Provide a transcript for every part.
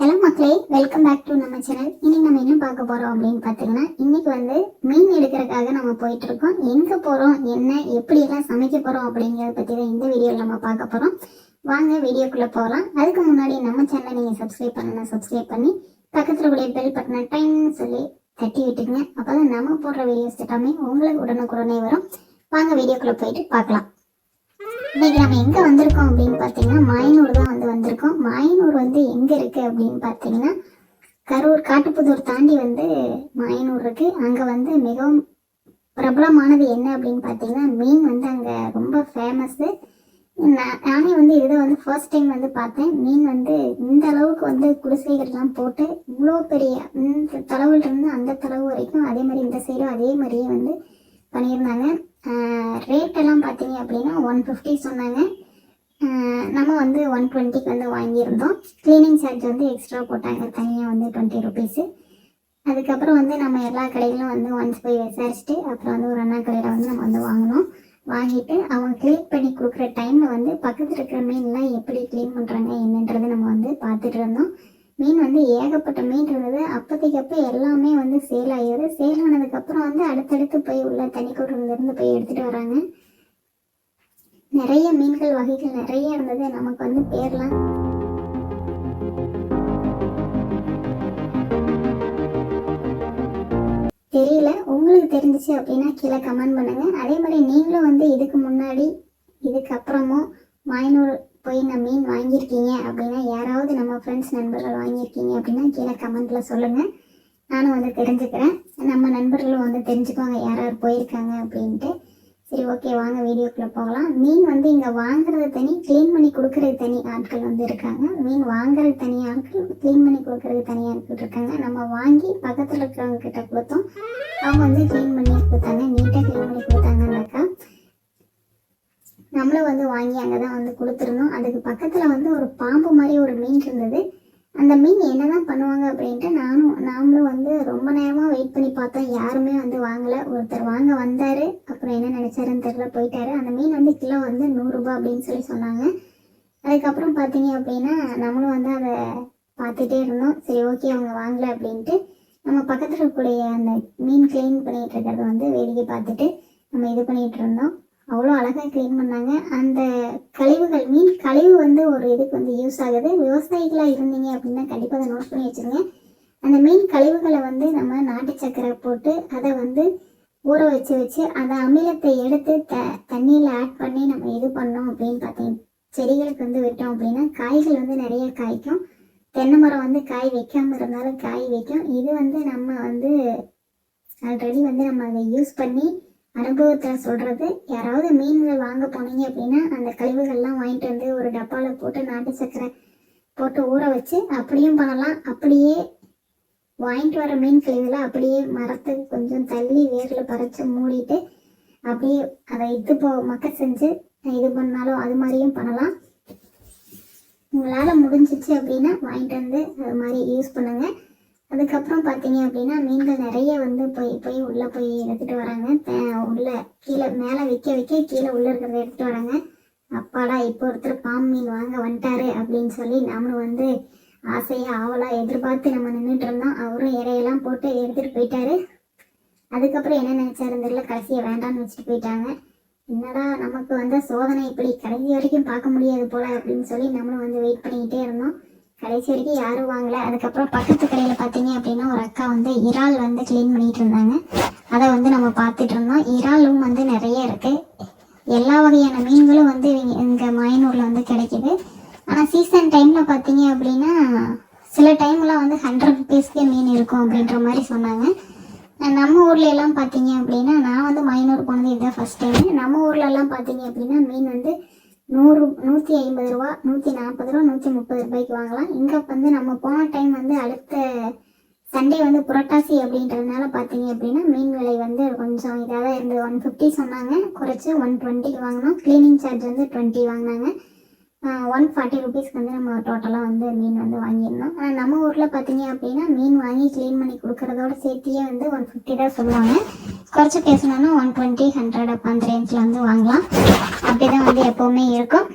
Hello மக்களே welcome back to நம்ம channel இன்னைக்கு நம்ம என்ன பார்க்க போறோம் அப்படின்னு பார்த்தீங்கன்னா இன்னைக்கு வந்து மீன் எடுக்கிறதுக்காக நம்ம போயிட்டு இருக்கோம். எங்க போறோம் என்ன எப்படி எல்லாம் சமைக்க போறோம் அப்படிங்கிறத பத்தி தான் இந்த வீடியோவில் நம்ம பார்க்க போறோம். வாங்க வீடியோக்குள்ள போகலாம். அதுக்கு முன்னாடி நம்ம சேனலை நீங்க சப்ஸ்கிரைப் பண்ணனா சப்ஸ்கிரைப் பண்ணி பக்கத்தில் கூடிய பெல் பட்டனை டைம்னு சொல்லி தட்டி விட்டுங்க அப்பதான் நம்ம போடுற வீடியோஸ் எல்லாமே உங்களுக்கு உடனுக்குடனே வரும். வாங்க வீடியோக்குள்ள போயிட்டு பார்க்கலாம். இன்னைக்கு நம்ம எங்கே வந்திருக்கோம் அப்படின்னு பார்த்தீங்கன்னா மாயனூர் தான் வந்து வந்திருக்கோம். மாயனூர் வந்து எங்கே இருக்குது அப்படின்னு பார்த்தீங்கன்னா கரூர் காட்டுப்புதூர் தாண்டி வந்து மாயனூர் இருக்குது அங்கே வந்து மிகவும் பிரபலமானது என்ன அப்படின்னு பார்த்தீங்கன்னா மீன் வந்து அங்கே ரொம்ப ஃபேமஸ் நானே வந்து இதை வந்து ஃபர்ஸ்ட் டைம் வந்து பார்த்தேன். மீன் வந்து இந்த அளவுக்கு வந்து குடிசைகள்லாம் போட்டு இவ்வளோ பெரிய இந்த தளவுல இருந்து அந்த தளவு வரைக்கும் அதே மாதிரி இந்த சைடும் அதே மாதிரியே வந்து பண்ணியிருந்தாங்க. ரேட்டெல்லாம் பார்த்தீங்க அப்படின்னா ஒன் ஃபிஃப்டி சொன்னாங்க. நம்ம வந்து ஒன் டுவெண்ட்டிக்கு வந்து வாங்கியிருந்தோம். க்ளீனிங் சார்ஜ் வந்து எக்ஸ்ட்ரா போட்டாங்க. தனியாக வந்து டுவெண்ட்டி ருபீஸு அதுக்கப்புறம் வந்து நம்ம எல்லா கடைகளும் வந்து ஒன்ஸ் போய் விசாரிச்சுட்டு அப்புறம் வந்து ஒரு அண்ணா கடையில் வந்து நம்ம வந்து வாங்கினோம். வாங்கிட்டு அவங்க க்ளீன் பண்ணி கொடுக்குற டைமில் வந்து பக்கத்தில் இருக்கிற மீன்லாம் எப்படி க்ளீன் பண்ணுறாங்க என்னன்றதை நம்ம வந்து பார்த்துட்டு இருந்தோம். மீன் வந்து ஏகப்பட்ட மீன் இருந்தது. அப்போதைக்கு அப்போ எல்லாமே வந்து சேல் ஆகிடுது சேல் ஆனதுக்கப்புறம் வந்து அடுத்தடுத்து போய் உள்ள தனிக்கூட்டிலிருந்து போய் எடுத்துகிட்டு வராங்க. நிறைய மீன்கள் வகைகள் நிறைய இருந்தது. நமக்கு வந்து பேர்லாம் தெரியல. உங்களுக்கு தெரிஞ்சிச்சு அப்படின்னா கீழே கமெண்ட் பண்ணுங்க. அதே மாதிரி நீங்களும் வந்து இதுக்கு முன்னாடி இதுக்கப்புறமும் மாயனூர் போய் நான் மீன் வாங்கியிருக்கீங்க அப்படின்னா யாராவது நம்ம ஃப்ரெண்ட்ஸ் நண்பர்கள் வாங்கியிருக்கீங்க அப்படின்னா கீழே கமெண்ட்டில் சொல்லுங்கள் நானும் வந்து தெரிஞ்சுக்கிறேன். நம்ம நண்பர்களும் வந்து தெரிஞ்சுக்குவாங்க யாராவது போயிருக்காங்க அப்படின்ட்டு. சரி ஓகே வாங்க வீடியோக்குள்ளே போகலாம். மீன் வந்து இங்கே வாங்குறது தனி க்ளீன் பண்ணி கொடுக்குறது தனி ஆட்கள் வந்து இருக்காங்க. மீன் வாங்குறது தனி ஆட்கள் க்ளீன் பண்ணி கொடுக்குறது தனி ஆட்கள் இருக்காங்க. நம்ம வாங்கி பக்கத்தில் இருக்கிறவங்க கிட்ட கொடுத்தோம். அவங்க வந்து க்ளீன் பண்ணி கொடுத்தாங்க நீட்டாக க்ளீன் பண்ணி கொடுத்தாங்க அந்த அக்கா நம்மளும் வந்து வாங்கி அங்கே தான் வந்து கொடுத்துருந்தோம். அதுக்கு பக்கத்தில் வந்து ஒரு பாம்பு மாதிரி ஒரு மீன் இருந்தது. அந்த மீன் என்னதான் பண்ணுவாங்க அப்படின்ட்டு நானும் நாமளும் வந்து ரொம்ப நேரமாக வெயிட் பண்ணி பார்த்தோம். யாருமே வந்து வாங்கலை. ஒருத்தர் வாங்க வந்தார். அப்புறம் என்ன நினச்சாருன்னு தெரில போயிட்டாரு. அந்த மீன் வந்து கிலோ வந்து நூறுரூபா அப்படின்னு சொல்லி சொன்னாங்க. அதுக்கப்புறம் பார்த்தீங்க அப்படின்னா நம்மளும் வந்து அதை பார்த்துட்டே இருந்தோம். சரி ஓகே அவங்க வாங்கலை அப்படின்ட்டு நம்ம பக்கத்தில் இருக்கக்கூடிய அந்த மீன் க்ளீன் பண்ணிட்டு இருக்கிறத வந்து வேடிக்கை பார்த்துட்டு நம்ம இது பண்ணிட்டு இருந்தோம். அவ்வளோ அழகாக க்ளீன் பண்ணாங்க. அந்த கழிவுகள் மீன் கழிவு வந்து ஒரு இதுக்கு வந்து யூஸ் ஆகுது. விவசாயிகளாக இருந்தீங்க அப்படின்னா கண்டிப்பாக அதை நோட் பண்ணி வச்சுருங்க. அந்த மீன் கழிவுகளை வந்து நம்ம நாட்டு சக்கரை போட்டு அதை வந்து ஊற வச்சு வச்சு அந்த அமிலத்தை எடுத்து த தண்ணியில் ஆட் பண்ணி நம்ம இது பண்ணோம் அப்படின்னு பார்த்தீங்க. செடிகளுக்கு வந்து விட்டோம் அப்படின்னா காய்கள் வந்து நிறைய காய்க்கும். தென்னை மரம் வந்து காய் வைக்காமல் இருந்தாலும் காய் வைக்கும். இது வந்து நம்ம வந்து ஆல்ரெடி வந்து நம்ம அதை யூஸ் பண்ணி அனுபவத்தில் சொல்கிறது யாராவது மீன்கள் வாங்க போனீங்க அப்படின்னா அந்த கழிவுகள்லாம் வாங்கிட்டு வந்து ஒரு டப்பாவில் போட்டு நாட்டு சக்கரை போட்டு ஊற வச்சு அப்படியும் பண்ணலாம். அப்படியே வாங்கிட்டு வர மீன் கழிவுகளை அப்படியே மரத்துக்கு கொஞ்சம் தள்ளி வேரில் பறித்து மூடிட்டு அப்படியே அதை இது போ மக்க செஞ்சு இது பண்ணாலும் அது மாதிரியும் பண்ணலாம். உங்களால் முடிஞ்சிச்சு அப்படின்னா வாங்கிட்டு வந்து அது மாதிரி யூஸ் பண்ணுங்கள் அதுக்கப்புறம் பார்த்தீங்க அப்படின்னா மீன்கள் நிறைய வந்து போய் போய் உள்ளே போய் எடுத்துகிட்டு வராங்க. உள்ளே உள்ள கீழே மேலே விற்க விற்க கீழே உள்ளே இருக்கிறத எடுத்துகிட்டு வராங்க. அப்பாடா இப்போ ஒருத்தர் பாம் மீன் வாங்க வந்துட்டாரு அப்படின்னு சொல்லி நாமளும் வந்து ஆசையாக ஆவலாக எதிர்பார்த்து நம்ம நின்றுட்டு இருந்தோம். அவரும் இறையெல்லாம் போட்டு எடுத்துகிட்டு போயிட்டாரு. அதுக்கப்புறம் என்ன நினச்சாருன்னு தெரியல. கடைசியை வேண்டாம்னு வச்சுட்டு போயிட்டாங்க. என்னடா நமக்கு வந்து சோதனை இப்படி கடைசி வரைக்கும் பார்க்க முடியாது போல அப்படின்னு சொல்லி நம்மளும் வந்து வெயிட் பண்ணிக்கிட்டே இருந்தோம். கடைசி வரைக்கும் யாரும் வாங்கல. அதுக்கப்புறம் பக்கத்து கடையில் பார்த்தீங்க அப்படின்னா ஒரு அக்கா வந்து இறால் வந்து க்ளீன் பண்ணிட்டு இருந்தாங்க. அதை வந்து நம்ம பார்த்துட்டு இருந்தோம். இறாலும் வந்து நிறைய இருக்கு. எல்லா வகையான மீன்களும் வந்து இங்கே மாயனூரில் வந்து கிடைக்குது. ஆனால் சீசன் டைமில் பார்த்தீங்க அப்படின்னா சில டைம்லாம் வந்து ஹண்ட்ரட் ருபீஸ்க்கே மீன் இருக்கும் அப்படின்ற மாதிரி சொன்னாங்க. நம்ம ஊர்ல எல்லாம் பார்த்தீங்க அப்படின்னா நான் வந்து மாயனூர் போனது இதுதான் ஃபர்ஸ்ட் டைம் நம்ம ஊர்ல எல்லாம் பார்த்தீங்க அப்படின்னா மீன் வந்து நூறு நூற்றி ஐம்பது ரூபா நூற்றி நாற்பது ரூபா நூற்றி முப்பது ரூபாய்க்கு வாங்கலாம். இங்கே வந்து நம்ம போன டைம் வந்து அடுத்த சண்டே வந்து புரட்டாசி அப்படின்றதுனால பார்த்தீங்க அப்படின்னா மீன் விலை வந்து கொஞ்சம் இதாக தான் இருந்தது. ஒன் ஃபிஃப்டி சொன்னாங்க. குறைச்சி ஒன் டுவெண்ட்டிக்கு வாங்கினோம். க்ளீனிங் சார்ஜ் வந்து டுவெண்ட்டி வாங்கினாங்க. ஒன் ஃபார்ட்டி ருபீஸ்க்கு வந்து நம்ம டோட்டலாக வந்து மீன் வந்து வாங்கியிருந்தோம் ஆனால் நம்ம ஊரில் பார்த்தீங்க அப்படின்னா மீன் வாங்கி க்ளீன் பண்ணி கொடுக்குறதோட சேர்த்தியே வந்து ஒன் ஃபிஃப்டி தான் சொல்லுவாங்க. குறைச்சி பேசணும்னா ஒன் டுவெண்ட்டி ஹண்ட்ரட் அப்போ அந்த ரேஞ்சில் வந்து வாங்கலாம். அப்படி தான் வந்து எப்போவுமே இருக்கும்.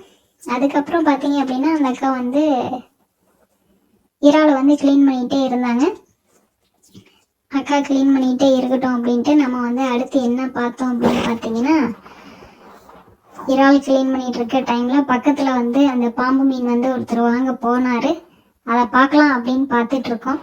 அதுக்கப்புறம் பார்த்தீங்க அப்படின்னா அந்த அக்கா வந்து இறாலை வந்து க்ளீன் பண்ணிகிட்டே இருந்தாங்க. அக்கா க்ளீன் பண்ணிகிட்டே இருக்கட்டும் அப்படின்ட்டு நம்ம வந்து அடுத்து என்ன பார்த்தோம் அப்படின்னு பார்த்தீங்கன்னா இறால் க்ளீன் பண்ணிட்டு இருக்க டைமில் பக்கத்தில் வந்து அந்த பாம்பு மீன் வந்து ஒருத்தர் வாங்க போனார். அதை பார்க்கலாம் அப்படின்னு பார்த்துட்டு இருக்கோம்.